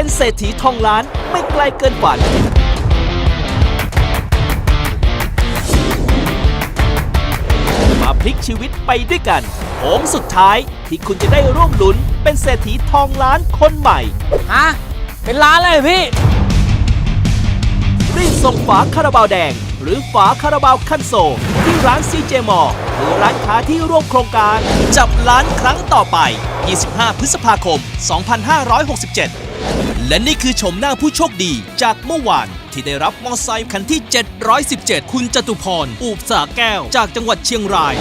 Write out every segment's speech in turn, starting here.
เป็นเศรษฐีทองล้านไม่ไกลเกินฝันมาพลิกชีวิตไปด้วยกันโค้งสุดท้ายที่คุณจะได้ร่วมลุ้นเป็นเศรษฐีทองล้านคนใหม่ ฮะ เป็นล้านเลยเหรอพี่ รีบส่งฝาคาราบาวแดง หรือฝาคาราบาวคันโซลที่ร้านซีเจมอหรือร้านค้าที่ร่วมโครงการ จับล้านครั้งต่อไป 25 พฤษภาคม 2567 และนี่คือชมหน้าผู้โชคดีจากเมื่อวาน ที่ได้รับมอไซค์คันที่ 717 คุณจตุพร อูบสาแก้ว จากจังหวัดเชียงราย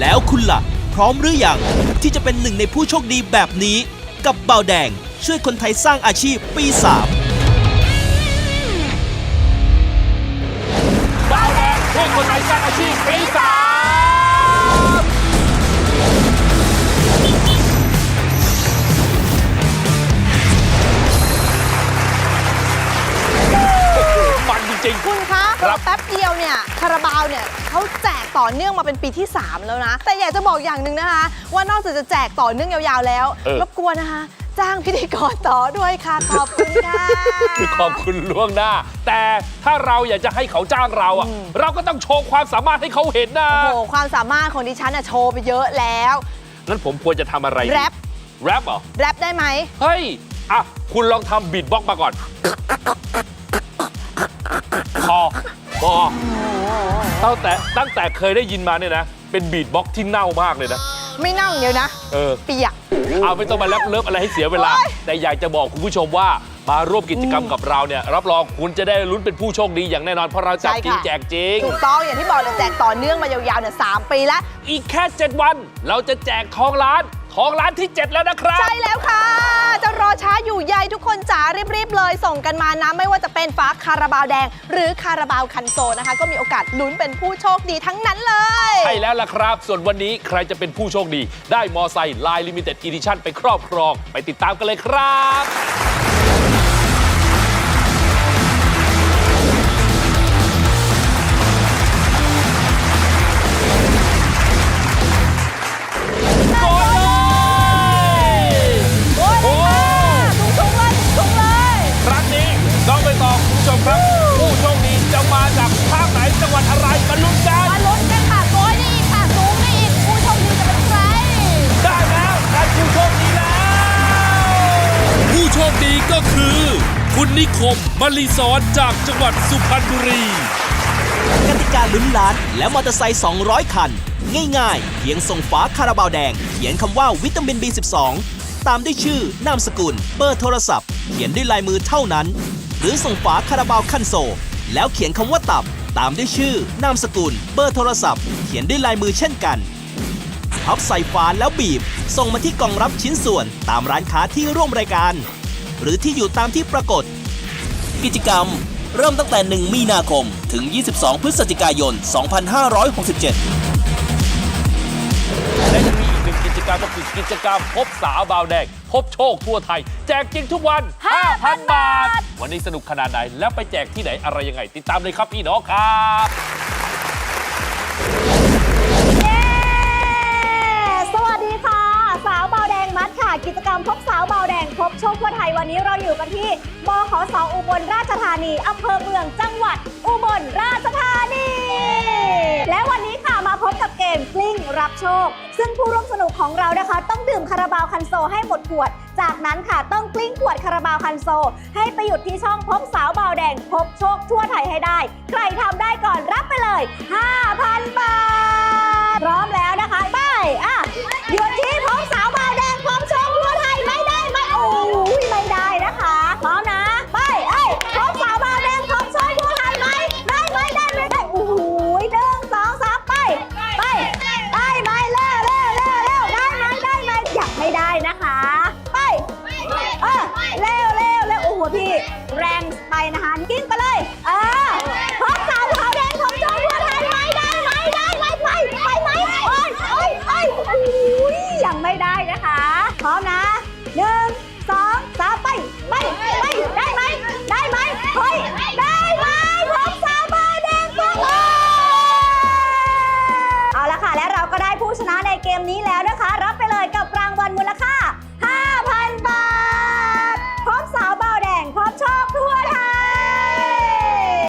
แล้วคุณล่ะ พร้อมหรือยัง ที่จะเป็นหนึ่งในผู้โชคดีแบบนี้ กับเบาแดง ช่วยคนไทยสร้างอาชีพปี3ช่วยคนไทยสร้างอาชีพปีสาม คุณคะครับแป๊บเดียวเนี่ยคาราบาวเนี่ยเขาแจกต่อเนื่องมาเป็นปีที่ 3 แล้วนะ แต่อยากจะบอกอย่างหนึ่งนะคะ ว่านอกจากจะแจกต่อเนื่องยาวๆแล้วเออรบกวนนะคะ จ้างพิธีกรต่อด้วยค่ะ ขอบคุณค่ะๆขอบคุณล่วงหน้า แต่ถ้าเราอยากจะให้เขาจ้างเราอะเราก็ต้องโชว์ความสามารถให้เขาเห็นนะโอ้โหความสามารถของดิฉันน่ะโชว์ไปเยอะแล้วงั้นผมควรจะทำอะไรดีแรปแรปเหรอแรปได้ไหมเฮ้ยอะคุณลองทำบีทบ็อกซ์มาก่อนพอพอ ตั้งแต่ตั้งแต่เคยได้ยินมาเนี่ยนะ เป็นบีทบ็อกซ์ที่เน่ามากเลยนะ ไม่เน่าอย่างเดียวนะ เออ เปียก เอาไม่ต้องมาแลบเลิฟอะไรให้เสียเวลาโอ๊ยแต่อยากจะบอกคุณผู้ชมว่ามาร่วมกิจกรรมกับเราเนี่ย รับรองคุณจะได้ลุ้นเป็นผู้โชคดีอย่างแน่นอน เพราะเราจับจริงแจกจริง ถูกต้องอย่างที่บอกเลยแจกต่อเนื่องมายาวๆเนี่ยสามปีแล้ว อีกแค่ 7 วัน เราจะแจกทองล้านทองล้านที่ 7 แล้วนะครับ ใช่แล้วค่ะ รีบๆเลยส่งกันมานะไม่ว่าจะเป็นฝาคาราบาวแดง หรือคาราบาวคันโซนะคะ ก็มีโอกาสลุ้นเป็นผู้โชคดีทั้งนั้นเลย ใช่แล้วล่ะครับ ส่วนวันนี้ใครจะเป็นผู้โชคดี ได้มอไซค์ลายลิมิเต็ดอีดิชั่นไปครอบครอง ไปติดตามกันเลยครับ คุณนิคมมลีสอนจากจังหวัดสุพรรณบุรีกติกาลุ้นล้านและมอเตอร์ไซค์200 คัน ง่ายๆ เพียงส่งฝาคาราบาวแดง เขียนคำว่าวิตามิน B12 ตามด้วยชื่อนามสกุล เบอร์โทรศัพท์ เขียนด้วยลายมือเท่านั้น หรือส่งฝาคาราบาวคันโซ แล้วเขียนคำว่าตับ ตามด้วยชื่อนามสกุล เบอร์โทรศัพท์ เขียนด้วยลายมือเช่นกันพับใส่ฝาแล้วบีบ ส่งมาที่กล่องรับชิ้นส่วนตามร้านค้าที่ร่วมรายการ หรือที่อยู่ตามที่ปรากฏ กิจกรรมเริ่มตั้งแต่ 1 มีนาคม ถึง 22 พฤศจิกายน 2567 และยังมีอีกหนึ่งกิจกรรมก็คือกิจกรรมพบสาวบาวแดง พบโชคทั่วไทย แจกจริงทุกวัน 5,000 บาท วันนี้สนุกขนาดไหน แล้วไปแจกที่ไหนอะไรยังไง ติดตามเลยครับพี่น้องครับ วไทยวันนี้เราอยู่กันที่บขสอุบลราชธานีอำเภอเมืองจังหวัด อุบลราชธานี และวันนี้ค่ะมาพบกับเกมกลิ้งรับโชค ซึ่งผู้ร่วมสนุกของเรานะคะ ต้องดื่มคาราบาวคันโซลให้หมดขวด จากนั้นค่ะต้องกลิ้งขวดคาราบาวคันโซลให้ไปหยุดที่ช่องพบสาวเบาแดง พบโชคทั่วไทยให้ได้ ใครทำได้ก่อนรับไปเลย แรงไปนะคะกิ้งไปเลย เออพบสาวขาวแดงของจทั่วไทยไหมได้ไหมได้ไหมไปไปไหมโอ้ยโอ้ยโอ้ยโอ้ยยังไม่ได้นะคะ พร้อมนะหนึ่งสองสามไปไปไปได้ไหมได้ไหมเฮ้ยได้ไหมพบสาวบาวแดงพบเอาละค่ะและเราก็ได้ผู้ชนะในเกมนี้แล้วนะคะ รับไปเลยกับรางวัลมูลค่า